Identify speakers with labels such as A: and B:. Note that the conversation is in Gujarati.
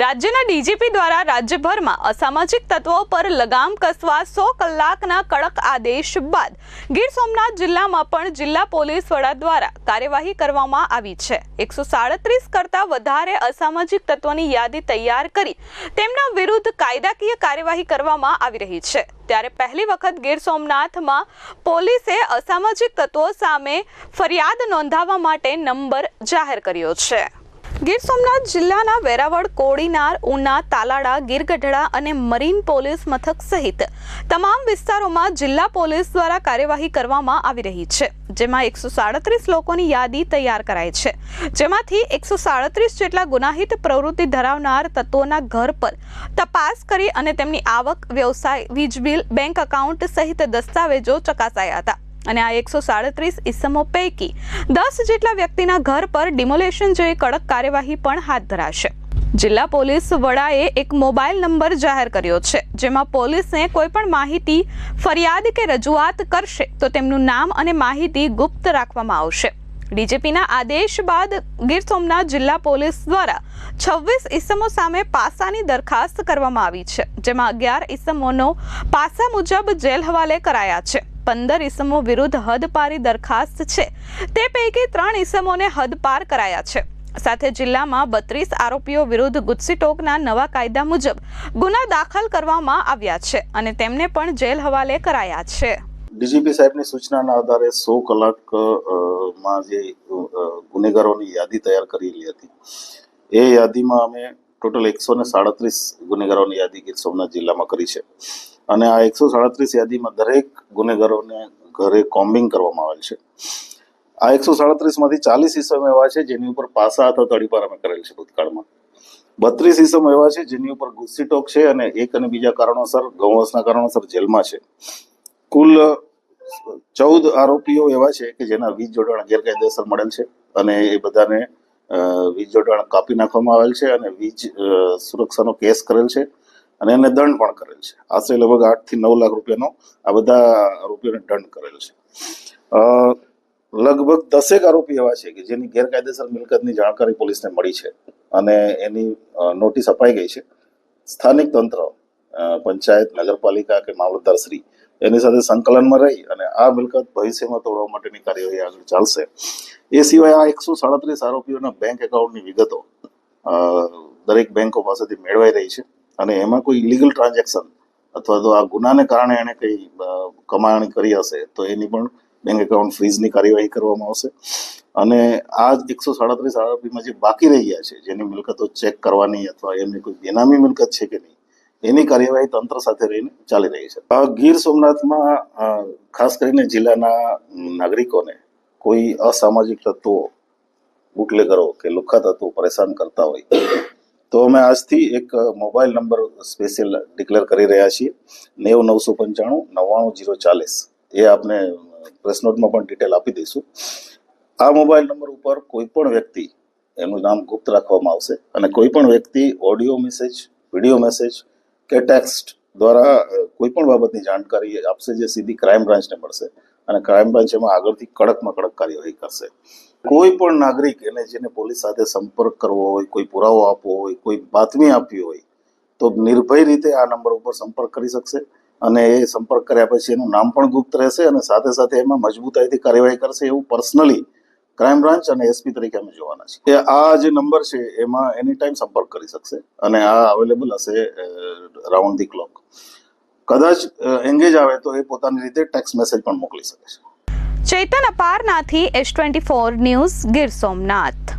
A: રાજ્યના ડીજીપી દ્વારા રાજ્યભરમાં અસામાજિક તત્વો પર લગામ કસવા સો કલાકના કડક આદેશ બાદ ગીર સોમનાથ જિલ્લામાં પણ જિલ્લા પોલીસ વડા દ્વારા કાર્યવાહી કરવામાં આવી છે. એકસો સાડત્રીસ કરતાં વધારે અસામાજિક તત્વોની યાદી તૈયાર કરી તેમના વિરુદ્ધ કાયદાકીય કાર્યવાહી કરવામાં આવી રહી છે. ત્યારે પહેલી વખત ગીર સોમનાથમાં પોલીસે અસામાજિક તત્વો સામે ફરિયાદ નોંધાવવા માટે નંબર જાહેર કર્યો છે. ગીર સોમનાથ જિલ્લાના વેરાવળ, કોડીનાર, ઉના, તાલાડા, ગીરગઢડા અને મરીન પોલીસ મથક સહિત તમામ વિસ્તારોમાં જિલ્લા પોલીસ દ્વારા કાર્યવાહી કરવામાં આવી રહી છે, જેમાં એકસો સાડત્રીસ લોકોની યાદી તૈયાર કરાઈ છે. જેમાંથી એકસો સાડત્રીસ જેટલા ગુનાહિત પ્રવૃત્તિ ધરાવનાર તત્વોના ઘર પર તપાસ કરી અને તેમની આવક, વ્યવસાય વીજ બિલ બેંક એકાઉન્ટ સહિત દસ્તાવેજો ચકાસાયા હતા. અને આ એકસો સાડત્રીસ ઇસમો પૈકી દસ જેટલા વ્યક્તિના ઘર પર ડિમોલેશન જેવી કડક કાર્યવાહી પણ હાથ ધરાશે. જિલ્લા પોલીસ વડાએ એક મોબાઈલ નંબર જાહેર કર્યો છે, જેમાં પોલીસને કોઈ પણ માહિતી ફરિયાદ કે રજૂઆત કરશે તો તેમનું નામ અને માહિતી ગુપ્ત રાખવામાં આવશે. ડીજીપીના આદેશ બાદ ગીર સોમનાથ જિલ્લા પોલીસ દ્વારા છવ્વીસ ઇસમો સામે પાસાની દરખાસ્ત કરવામાં આવી છે, જેમાં અગિયાર ઇસમોનો પાસા મુજબ જેલ હવાલે કરાયા છે. પંદર ઇસમો વિરુદ્ધ હદપારી દરખાસ્ત છે. તે પૈકી ત્રણ ઇસમોને હદપાર કરાયા છે. સાથે જિલ્લામાં બત્રીસ આરોપીઓ વિરુદ્ધ ગુજસીટોકના નવા કાયદા મુજબ ગુના દાખલ કરવામાં આવ્યા છે અને તેમને પણ જેલ હવાલે કરાયા છે.
B: ડીજીપી સાહેબની સૂચનાના આધારે સો કલાકમાં જે ગુનેગારોની યાદી તૈયાર કરેલી હતી. એ યાદીમાં અમે ટોટલ એકસો ને સાડત્રીસ ગુનેગારોની યાદી ગીર સોમનાથ જિલ્લામાં કરી છે. અને આ એકસો સાડત્રીસ યાદીમાં દરેક ગુનેગારોને ઘરે કોમ્બિંગ કરવામાં આવેલ છે. આ એકસો સાડત્રીસમાંથી ચાલીસ ઇસમ એવા છે જેની ઉપર પાસા અથવા તડીપાર અમે કરેલ છે ભૂતકાળમાં. બત્રીસ ઇસમ એવા છે જેની ઉપર ગુસ્સીટોક છે અને એક અને બીજા કારણોસર ગૌવંશના કારણોસર જેલમાં છે. કુલ ચૌદ આરોપીઓ એવા છે કે જેના વીજ જોડાણ ગેરકાયદેસર મળેલ છે અને એ બધાને વીજ જોડાણ કાપી નાખવામાં આવેલ છે અને વીજ સુરક્ષાનો કેસ કરેલ છે. અને એને દંડ પણ કરેલ છે. આશરે લગભગ આઠથી નવ લાખ રૂપિયાનો આ બધા આરોપીઓને દંડ કરેલ છે. લગભગ દસેક આરોપી એવા છે કે જેની ગેરકાયદેસર મિલકતની જાણકારી પોલીસને મળી છે અને એની નોટિસ અપાઈ ગઈ છે. સ્થાનિક તંત્ર પંચાયત, નગરપાલિકા કે મામલતદારશ્રી એની સાથે સંકલનમાં રહી અને આ મિલકત ભવિષ્યમાં તોડવા માટેની કાર્યવાહી આગળ ચાલશે. એ સિવાય આ એકસો સાડત્રીસ આરોપીઓના બેંક એકાઉન્ટની વિગતો દરેક બેંકો પાસેથી મેળવાઈ રહી છે. અને એમાં કોઈ ઇલીગલ ટ્રાન્ઝેક્શન અથવા તો આ ગુનાને કારણે એણે કંઈ કમાણી કરી હશે, તો એની પણ બેંક એકાઉન્ટ ફ્રીઝની કાર્યવાહી કરવામાં આવશે. અને આ એકસો સાડત્રીસ આરોપીમાં જે બાકી રહી ગયા છે, જેની મિલકતો ચેક કરવાની અથવા એમની કોઈ બેનામી મિલકત છે કે નહીં, એની કાર્યવાહી તંત્ર સાથે રહીને ચાલી રહી છે. ગીર સોમનાથમાં ખાસ કરીને જિલ્લાના નાગરિકોને કોઈ અસામાજિક તત્વો, બુટલેગરો કે લુખ્ખા તત્વો પરેશાન કરતા હોય તો અમે આજથી એક મોબાઈલ નંબર સ્પેશિયલ ડિક્લેર કરી રહ્યા છીએ. નેવ નવસો પંચાણું નવ્વાણું જીરો ચાલીસ. એ આપને પ્રેસ નોટમાં પણ ડિટેલ આપી દઈશું. આ મોબાઈલ નંબર ઉપર કોઈ પણ વ્યક્તિ, એનું નામ ગુપ્ત રાખવામાં આવશે, અને કોઈ પણ વ્યક્તિ ઓડિયો મેસેજ વીડિયો મેસેજ કે ટેક્સ્ટ દ્વારા કોઈ પણ બાબતની જાણકારી આપશે, જે સીધી ક્રાઇમ બ્રાન્ચને મળશે, અને ક્રાઇમ બ્રાન્ચ એમાં આગળથી કડકમાં કડક કાર્યવાહી કરશે. કોઈ પણ નાગરિક એને જેને પોલીસ સાથે સંપર્ક કરવો હોય, કોઈ પુરાવો આપવો હોય, કોઈ બાતમી આપવી હોય, તો નિર્ભય રીતે આ નંબર ઉપર સંપર્ક કરી શકશે અને એ સંપર્ક કર્યા પછી એનું નામ પણ ગુપ્ત રહેશે અને સાથે સાથે એમાં મજબૂતાઈથી કાર્યવાહી કરશે એવું પર્સનલી ક્રાઇમ બ્રાન્ચ અને એસપી તરીકે અમે જોવાના છે આ જે નંબર છે એમાં એની ટાઈમ સંપર્ક કરી શકશે અને આ અવેલેબલ હશે રાઉન્ડ ધી ક્લોક. કદાચ એંગેજ આવે તો એ પોતાની રીતે ટેક્સ મેસેજ પણ મોકલી શકે છે.
A: Chetan Aparnathi S twenty four news Gir Somnath.